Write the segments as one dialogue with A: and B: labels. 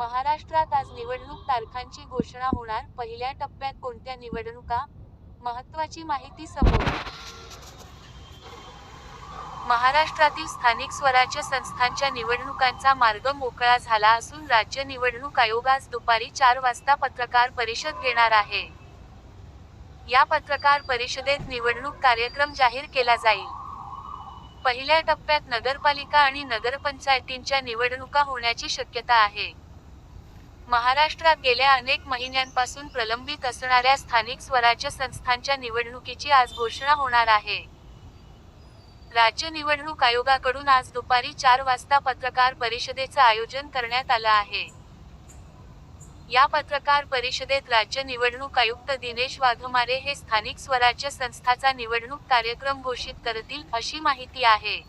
A: महाराष्ट्रात आज निवडणूक तारखांची घोषणा होणार. पहिल्या टप्प्यात कोणत्या निवडणुका? महत्त्वाची माहिती समोर. महाराष्ट्रातील स्थानिक स्वराज्य संस्थांच्या निवडणुकांचा मार्ग मोकळा झाला असून राज्य निवडणूक आयोग आज दुपारी चार वाजता पत्रकार परिषद घेणार आहे. या पत्रकार परिषदेत निवडणूक कार्यक्रम जाहीर केला जाईल. पहिल्या टप्प्यात नगरपालिका आणि नगरपंचायतींच्या निवडणुका होण्याची शक्यता आहे. महाराष्ट्रात गेल्या अनेक महिन्यांपासून प्रलंबित असणाऱ्या स्थानिक स्वराज्य संस्थांच्या निवडणुकीची आज घोषणा होणार आहे. राज्य निवडणूक आयोगाकडून आज दुपारी चार वाजता पत्रकार परिषदेचं आयोजन करण्यात आलं आहे. या पत्रकार परिषदेत राज्य निवडणूक आयुक्त दिनेश वाघमारे हे स्थानिक स्वराज्य संस्थाचा निवडणूक कार्यक्रम घोषित करतील अशी माहिती आहे.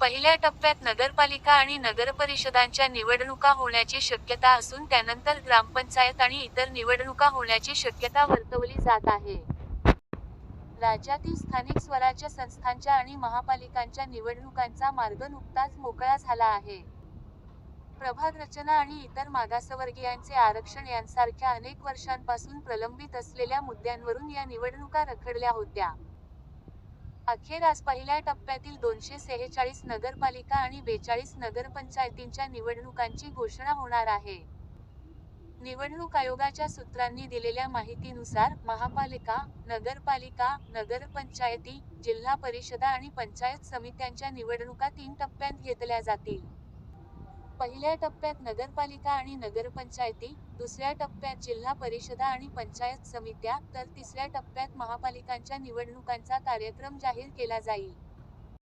A: पहिल्या टप्प्यात नगरपालिका आणि नगरपरिषदांच्या निवडणुका होण्याची शक्यता असून त्यानंतर ग्रामपंचायत आणि इतर निवडणुका होण्याची शक्यता वर्तवली जात आहे. राज्यातील स्थानिक स्वराज्य संस्थांच्या आणि महापालिकांच्या निवडणुकांचा मार्ग नुकताच मोकळा झाला आहे. प्रभाग रचना आणि इतर मागासवर्गीयांचे आरक्षण यांसारख्या अनेक वर्षांपासून प्रलंबित असलेल्या मुद्द्यांवरून या निवडणुका रखडल्या होत्या. अखेर आज पहिल्या टप्प्यातील दोनशे सेहेचाळीस नगरपालिका आणि बेचाळीस नगरपंचायतींच्या निवडणुकांची घोषणा होणार आहे. निवडणूक आयोगाच्या सूत्रांनी दिलेल्या माहितीनुसार महापालिका नगरपालिका नगरपंचायती जिल्हा परिषदा आणि पंचायत समित्यांच्या निवडणुका तीन टप्प्यात घेतल्या जातील. पहिल्या टप्प्यात नगरपालिका आणि नगरपंचायती दुसऱ्या टप्प्यात जिल्हा परिषदा आणि पंचायत समित्या तर तिसऱ्या टप्प्यात महापालिकांच्या निवडणुकांचा कार्यक्रम जाहीर केला जाईल.